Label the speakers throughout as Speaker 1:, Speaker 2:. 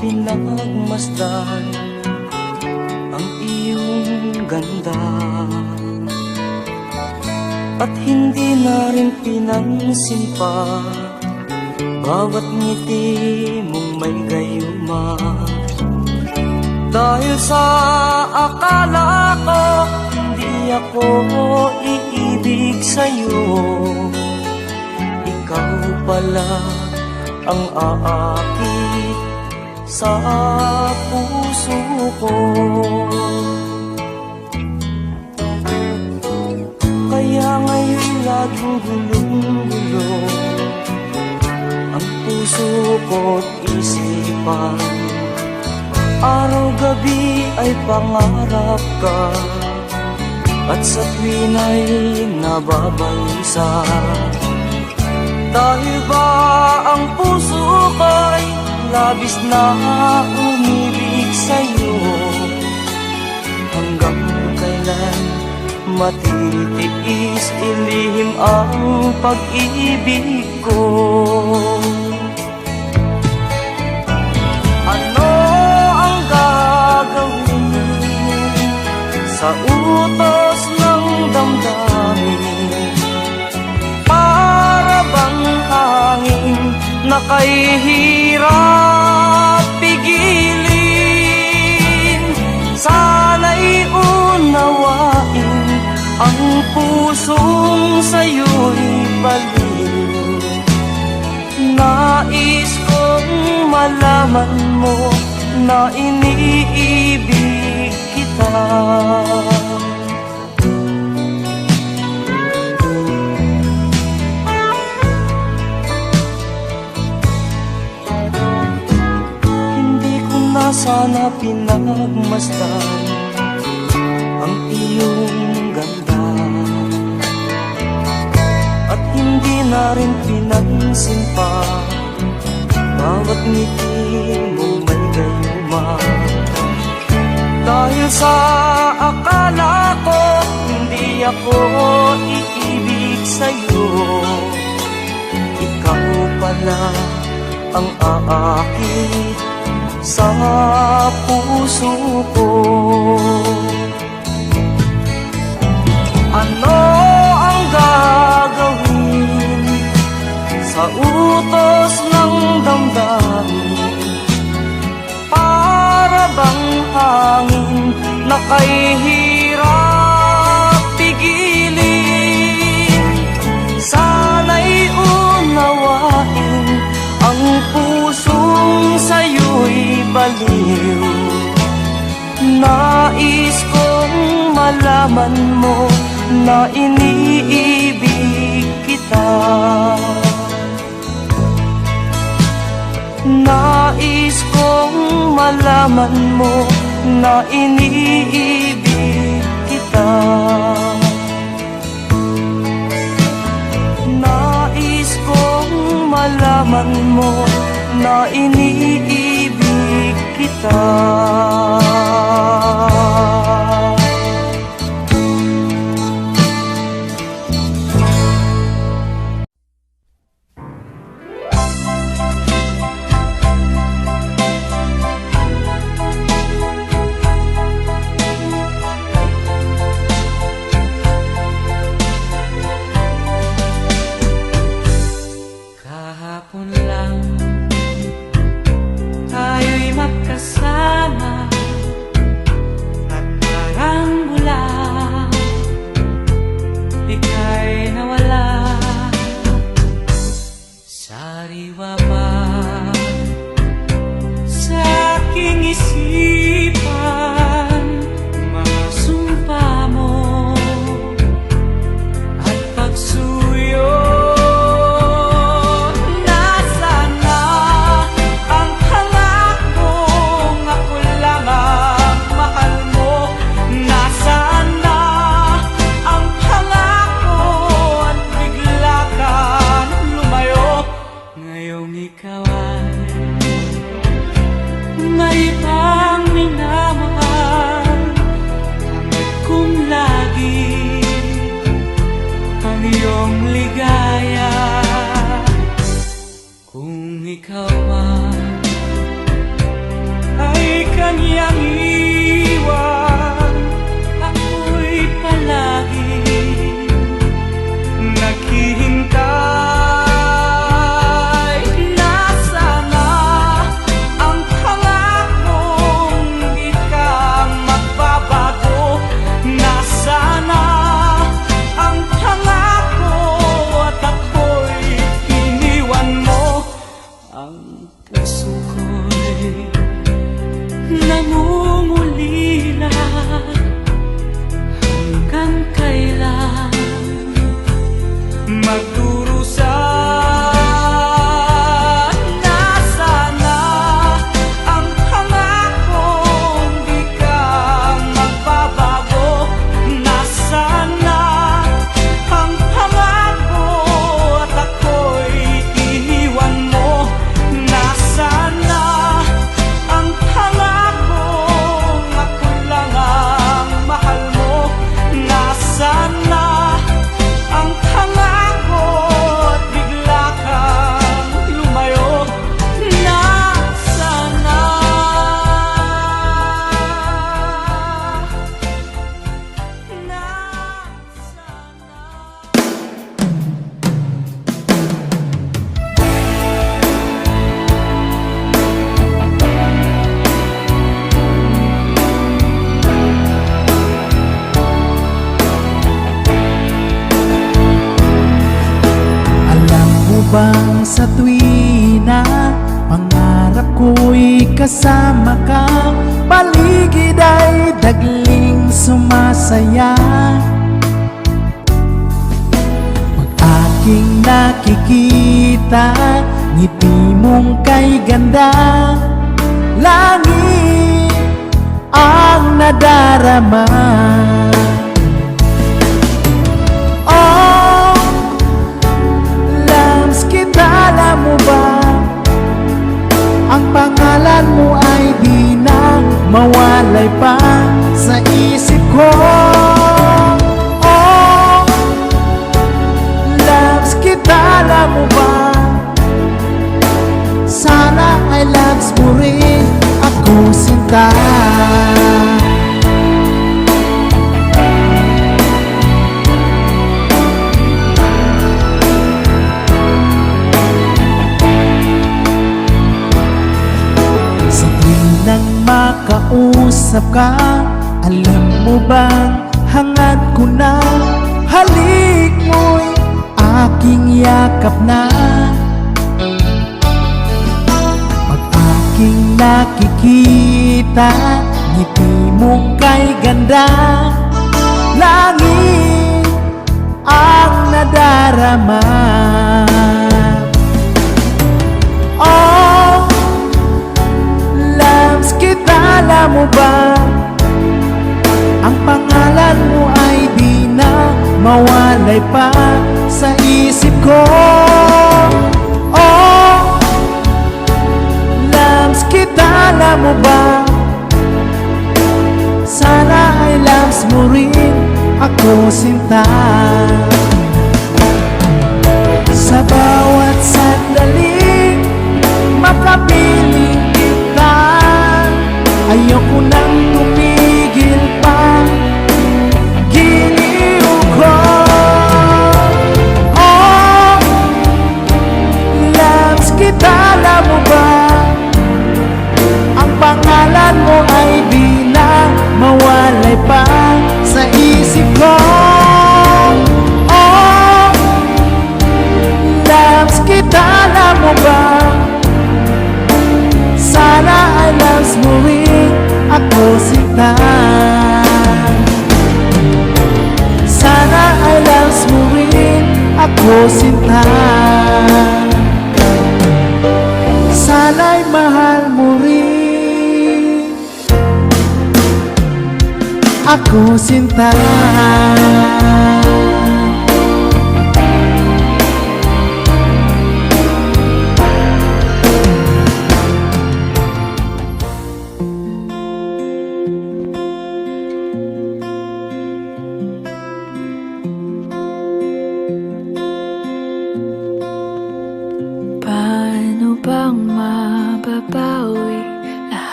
Speaker 1: pinagmasdan ang iyong ganda. At hindi na rin pinansin pa Bawat ngiti mong may gayuma. Dahil sa akala ko Hindi ako iibig sa'yo. Ikaw pala ang aakit sa puso ko. Kaya ngayon laging gulong-gulo Ang puso ko't isipan. Araw-gabi ay pangarap ka. At sa tuwin ay nababalisa Dahil ba ang puso ko'y labis na umibig sa'yo. Hanggang kailan matitiis ilihim ang pag-ibig ko. Ano ang gagawin sa utos ng damdamin? Para bang hangin na kay malaman mo na iniibig kita. Hindi ko na sana pinagmasdan ang iyong ganda. At hindi na rin pinansin pa Bawat ngiti sa akala ko Hindi ako iibig sa'yo. Ikaw pala ang aakit sa puso ko. Ano ang gagawin sa utos ng damdamin? Para bang hangin na kay hirap pigilin. Sana'y unawain ang pusong sa'yo'y baliw. Nais kong malaman mo na iniibig kita. Nais kong malaman mo na iniibig kita. Nais kong malaman mo na iniibig kita
Speaker 2: kawan Jesús, con. tanggap na. Pag aking nakikita Ngiti mong kay ganda. Langit ang nadarama. Oh, loves kita, alam mo ba Ang pangalan mo? mawalay pa sa isip ko Oh, lambs kita, alam mo ba? Sana ay lambs mo rin ako sinta Sa bawat sandali aku cinta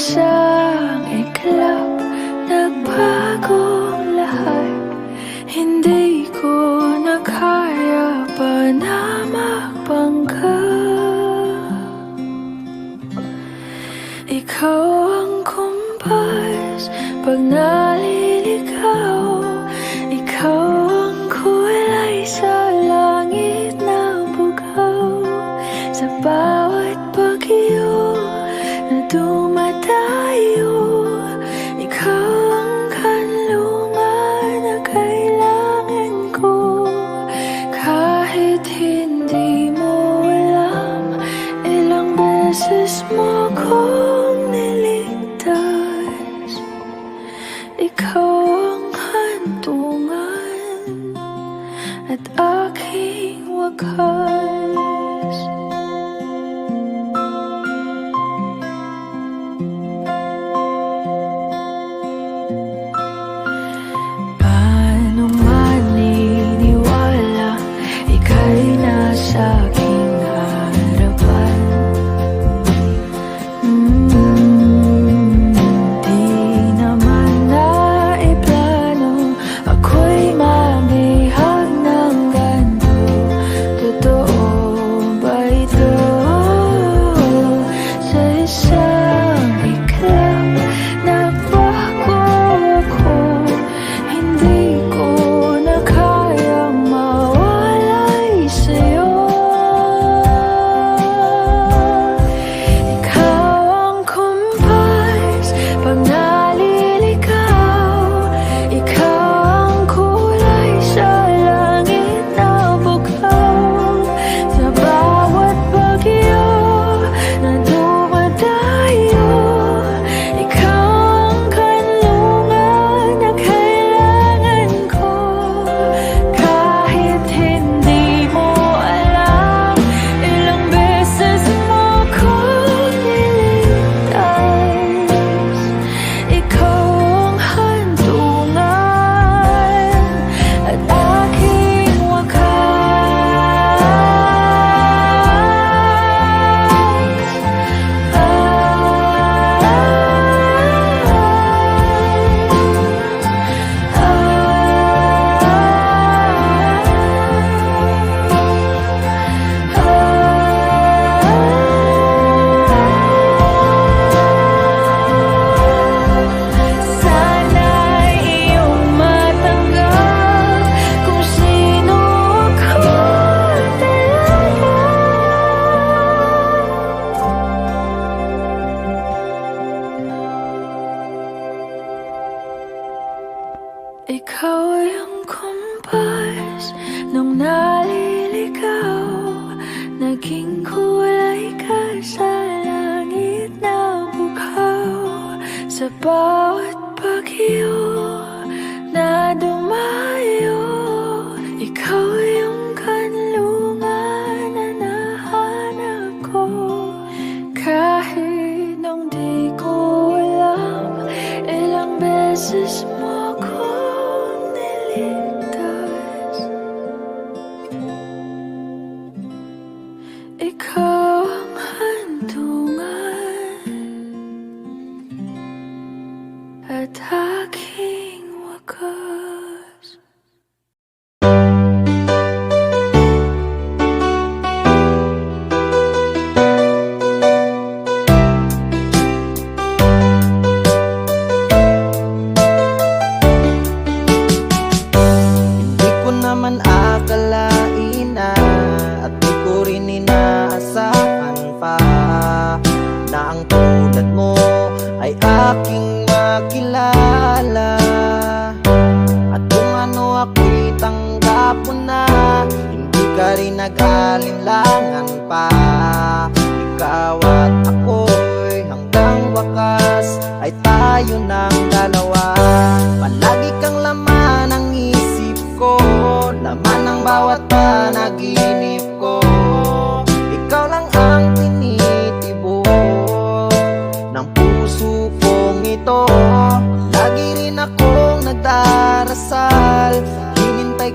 Speaker 2: myself It's cold. goodbye.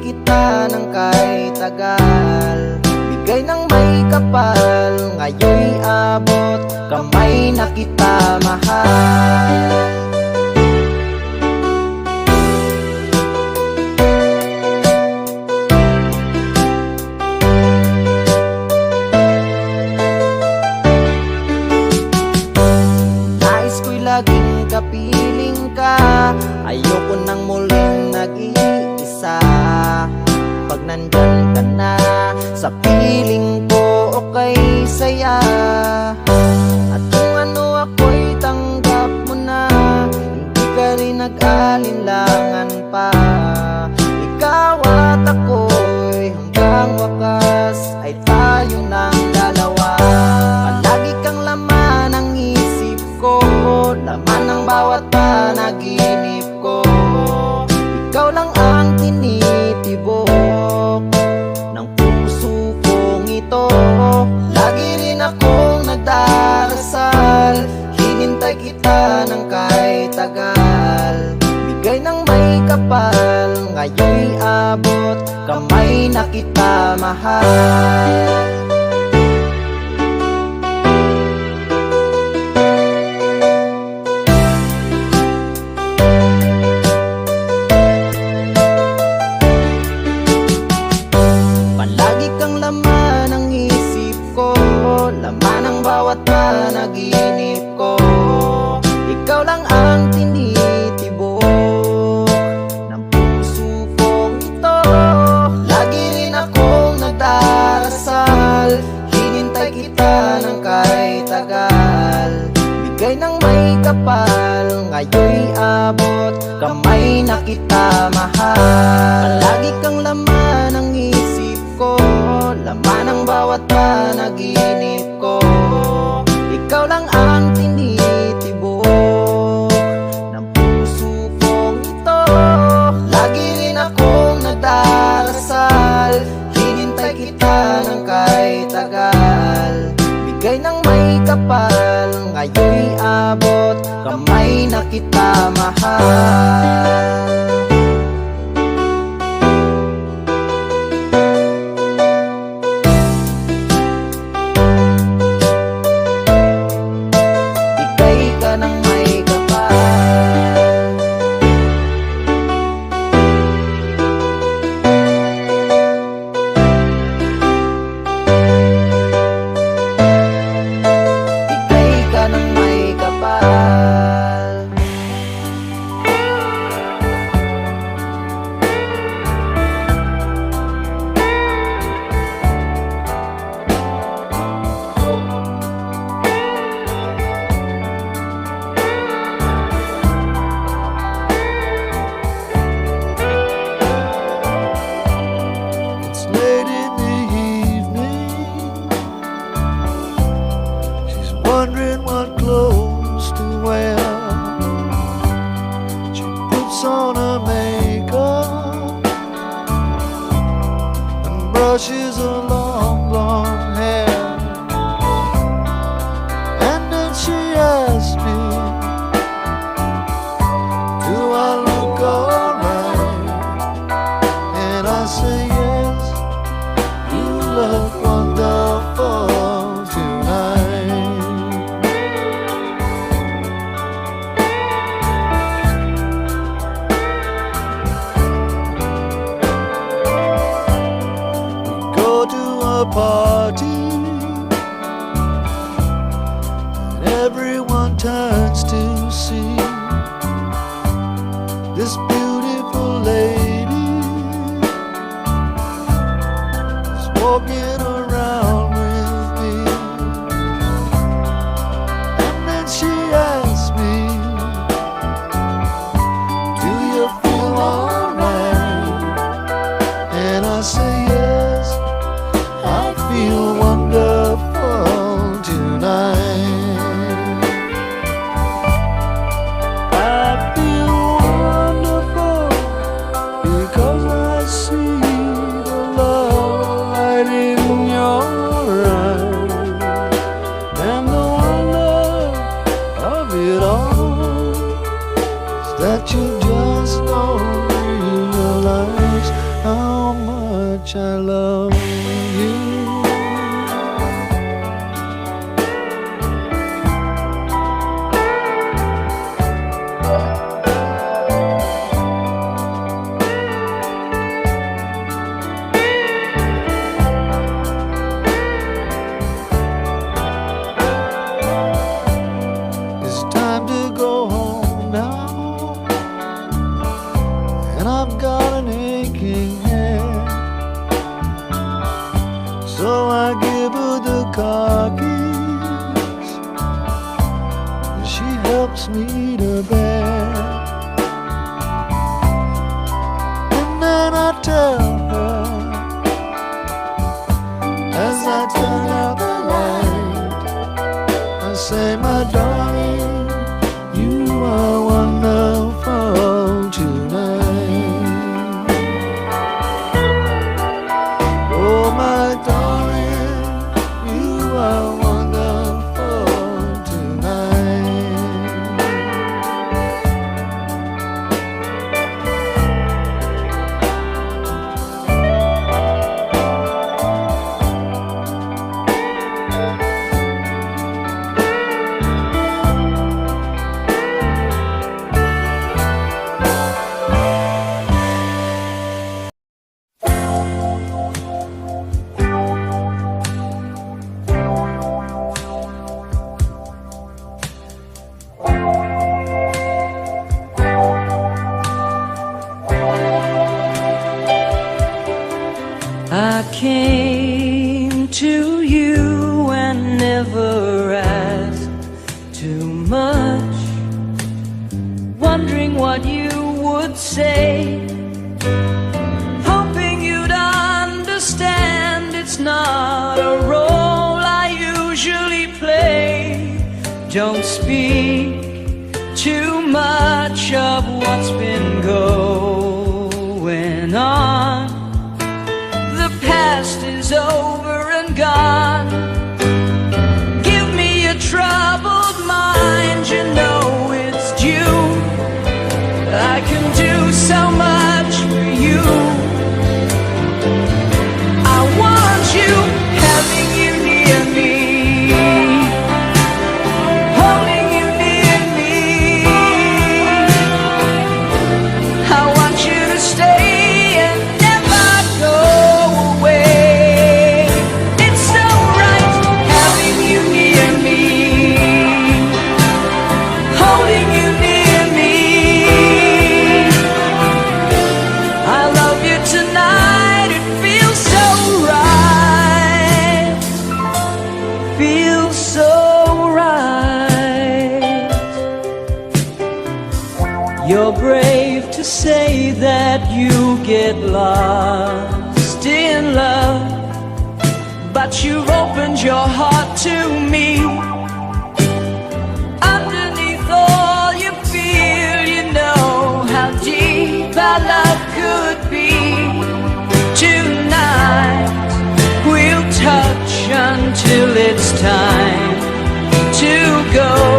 Speaker 2: kita
Speaker 3: ng kahit
Speaker 4: tagal. Bigay ng may kapal, ngayon abot Kamay na kita mahal. Laman ang bawat panaginip ko. Ikaw lang ang tinitibok Ng puso kong ito. Lagi rin akong nagdarasal. Hinintay kita ng kahit tagal. Bigay ng may kapal Ngayon'y abot. Kamay na kita mahal. Palagi kang tayo'y abot Kamay na kita mahal.
Speaker 5: apart. sweeter. bed.
Speaker 1: so that you get lost in love, but you've opened your heart to me. Underneath all you feel, you know how deep our love could be. Tonight we'll touch until it's time to go.